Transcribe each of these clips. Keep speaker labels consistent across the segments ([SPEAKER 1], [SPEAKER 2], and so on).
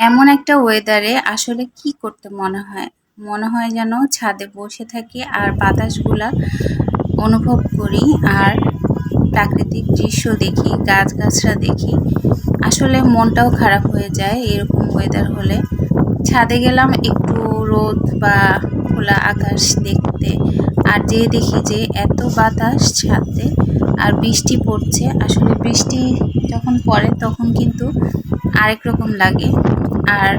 [SPEAKER 1] এমন একটা ওয়েদারে আসলে কি করতে মনে হয়? মনে হয় যেন ছাদে বসে থাকি আর বাতাসগুলা অনুভব করি আর প্রাকৃতিক দৃশ্য দেখি গাছগাছরা দেখি। আসলে মনটাও খারাপ হয়ে যায় এরকম ওয়েদার হলে। ছাদে গেলাম একটু রোদ বা খোলা আকাশ দেখতে আর যে দেখি যে এত বাতাস ছাদে আর বৃষ্টি পড়ছে। আসলে বৃষ্টি যখন পড়ে তখন কিন্তু আরেক রকম লাগে। আর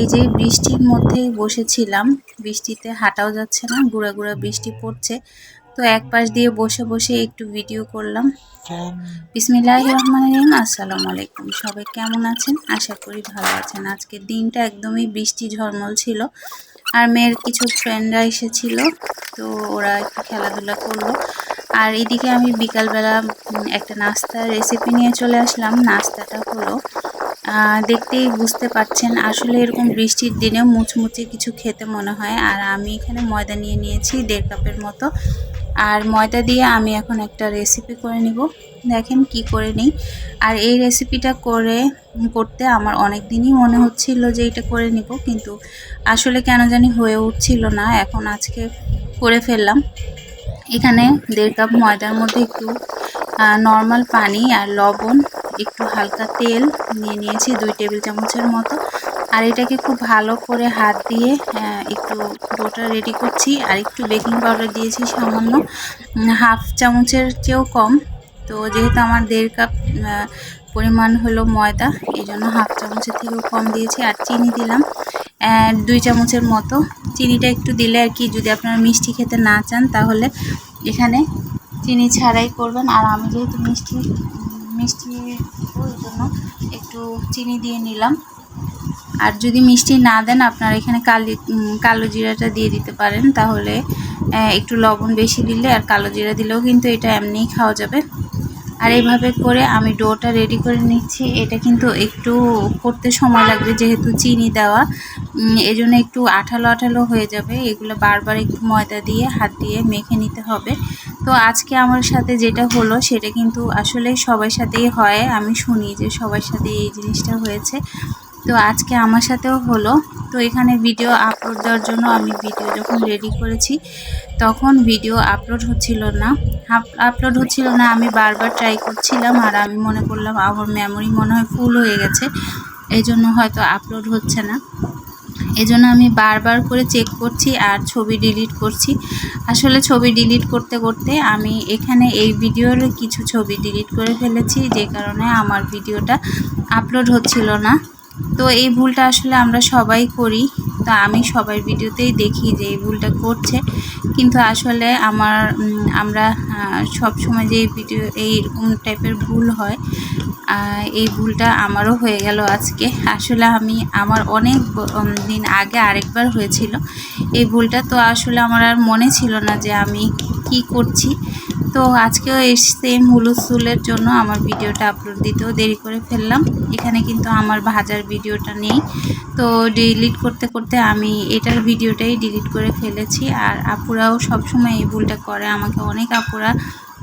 [SPEAKER 1] এই যে বৃষ্টির মধ্যেই বসেছিলাম, বৃষ্টিতে হাঁটাও যাচ্ছে না, গুঁড়া গুঁড়া বৃষ্টি পড়ছে। তো এক পাশ দিয়ে বসে বসে একটু ভিডিও করলাম। বিসমিল্লাহ রহমান রহিম, আসসালামু আলাইকুম। সবাই কেমন আছেন? আশা করি ভালো আছেন। আজকে দিনটা একদমই বৃষ্টি ঝলমল ছিল। আর মেয়ের কিছু ফ্রেন্ডরা এসেছিল, তো ওরা একটু খেলাধুলা করল। আর এদিকে আমি বিকালবেলা একটা নাস্তার রেসিপি নিয়ে চলে আসলাম। নাস্তাটা হলো দেখতেই বুঝতে পারছেন। আসলে এরকম বৃষ্টির দিনে মুচমুচে কিছু খেতে মনে হয়। আর আমি এখানে ময়দা নিয়ে নিয়েছি, দেড় কাপের মতো। আর ময়দা দিয়ে আমি এখন একটা রেসিপি করে নিব। দেখেন কি করে নিই। আর এই রেসিপিটা করে, করতে আমার অনেক দিনই মনে হচ্ছিল যে এটা করে নিব। কিন্তু আসলে কেন জানি হয়ে উঠছিল না। এখন আজকে করে ফেললাম। এখানে দেড় কাপ ময়দার মধ্যে একটু নর্মাল পানি আর লবণ একটু হালকা তেল নিয়ে নিয়েছি দুই টেবিল চামচের মতো। আর এটাকে খুব ভালো করে হাত দিয়ে একটু ডোটা রেডি করছি। আর একটু বেকিং পাউডার দিয়েছি সামান্য। হাফ চামচের চেয়েও কম। তো যেহেতু আমার দেড় কাপ পরিমাণ হলো ময়দা এই জন্য হাফ চামচের থেকেও কম দিয়েছি। আর চিনি দিলাম দুই চামচের মতো। চিনিটা একটু দিলে আর কি, যদি আপনারা মিষ্টি খেতে না চান, তাহলে এখানে চিনি ছাড়াই করবেন। আর আমি যেহেতু মিষ্টি মিষ্টি একটু চিনি দিয়ে নিলাম। আর যদি মিষ্টি না দেন, আপনারা এখানে কালি কালো জিরাটা দিয়ে দিতে পারেন। তাহলে একটু লবণ বেশি দিলে আর কালো জিরা দিলেও কিন্তু এটা এমনিই খাওয়া যাবে। আর এইভাবে করে আমি ডোটা রেডি করে নিচ্ছি। এটা কিন্তু একটু করতে সময় লাগবে যেহেতু চিনি দেওয়া। এজন্য একটু আঠালো আঠালো হয়ে যাবে। এগুলো বারবার একটু ময়দা দিয়ে, হাত দিয়ে মেখে নিতে হবে। তো আজকে আমার সাথে যেটা হলো, সেটা কিন্তু আসলে সবার সাথেই হয়। আমি শুনি যে সবার সাথে এই জিনিসটা হয়েছে। তো আজকে আমার সাথেও হলো। তো এখানে ভিডিও আপলোড দেওয়ার জন্য আমি ভিডিও যখন রেডি করেছি, তখন ভিডিও আপলোড হচ্ছিল না। আপলোড হচ্ছিল না, আমি বারবার ট্রাই করছিলাম আর আমি মনে করলাম আমার মেমোরি মনে হয় ফুল হয়ে গেছে। এই জন্য হয়তো আপলোড হচ্ছে না। এজন্য আমি বারবার করে চেক করছি আর ছবি ডিলিট করছি। আসলে ছবি ডিলিট করতে করতে আমি এখানে এই ভিডিওর কিছু ছবি ডিলিট করে ফেলেছি, যে কারণে আমার ভিডিওটা আপলোড হচ্ছিল না। তো এই ভুলটা আসলে আমরা সবাই করি। তো আমি সবাই ভিডিওতেই দেখি যে এই ভুলটা করছে। কিন্তু আসলে আমার আমরা সব সময় যে ভিডিও এইরকম টাইপের ভুল হয় এই ভুলটা আমারও হয়ে গেল আজকে। আসলে আমি, আমার অনেক দিন আগে আরেকবার হয়েছিল। এই ভুলটা তো আসলে আমার আর মনে ছিল না যে আমি কি করছি। তো আজকেও এই সেম হলুদ চুলের জন্য আমার ভিডিওটা আপলোড দিতেও দেরি করে ফেললাম। এখানে কিন্তু আমার ভাজার ভিডিওটা নেই। তো ডিলিট করতে করতে আমি এটার ভিডিওটাই ডিলিট করে ফেলেছি। আর আপুরাও সবসময় এই ভুলটা করে। আমাকে অনেক আপুরা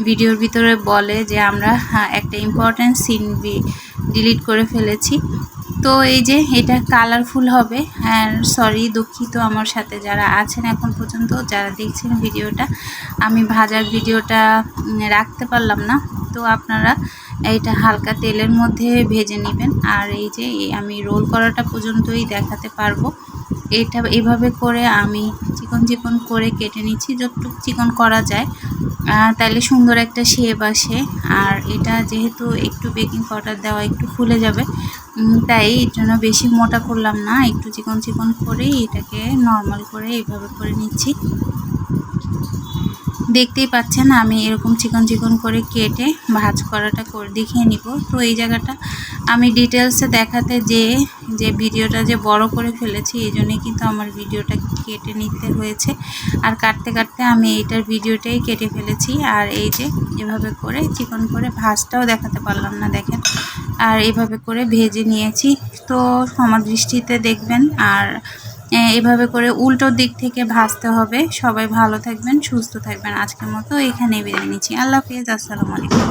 [SPEAKER 1] ভিডিওর ভিতরে বলে যে আমরা হ্যাঁ, একটা ইম্পর্ট্যান্ট সিন ডিলিট করে ফেলেছি। তো এই যে এটা কালারফুল হবে হ্যাঁ সরি দুঃখিত আমার সাথে যারা আছেন এখন পর্যন্ত, যারা দেখছেন ভিডিওটা, আমি ভাজার ভিডিওটা রাখতে পারলাম না। তো আপনারা এটা হালকা তেলের মধ্যে ভেজে নেবেন। আর এই যে আমি রোল করাটা পর্যন্তই দেখাতে পারব। এটা এভাবে করে আমি চিকন চিকন করে কেটে নিচ্ছি, যতটুক চিকন করা যায়। তাহলে সুন্দর একটা শেপ আসে। আর এটা যেহেতু একটু বেকিং পাউডার দেওয়া একটু ফুলে যাবে তাই এর জন্য বেশি মোটা করলাম না। একটু চিকন চিকন করেই এটাকে নর্মাল করে এভাবে করে নিচ্ছি। দেখতেই পাচ্ছেন, আমি এরকম চিকন চিকন করে কেটে ভাজ করাটা করে, দেখিয়ে নিব। তো এই জায়গাটা আমি ডিটেলসে দেখাতে যে যে ভিডিওটা যে বড় করে ফেলেছি, এই জন্যই কিন্তু আমার ভিডিওটা কেটে নিতে হয়েছে। আর কাটতে কাটতে আমি এইটার ভিডিওটাই কেটে ফেলেছি। আর এই যে এভাবে করে চিকন করে ভাজটাও দেখাতে পারলাম না, দেখেন। আর এভাবে করে ভেজে নিয়েছি। তো আমার দৃষ্টিতে দেখবেন, আর এভাবে করে উল্টো দিক থেকে ভাজতে হবে সবাই ভালো থাকবেন সুস্থ থাকবেন আজকের মতো এখানে বিদায় নিচ্ছি আল্লাহ হাফিজ আসসালামু আলাইকুম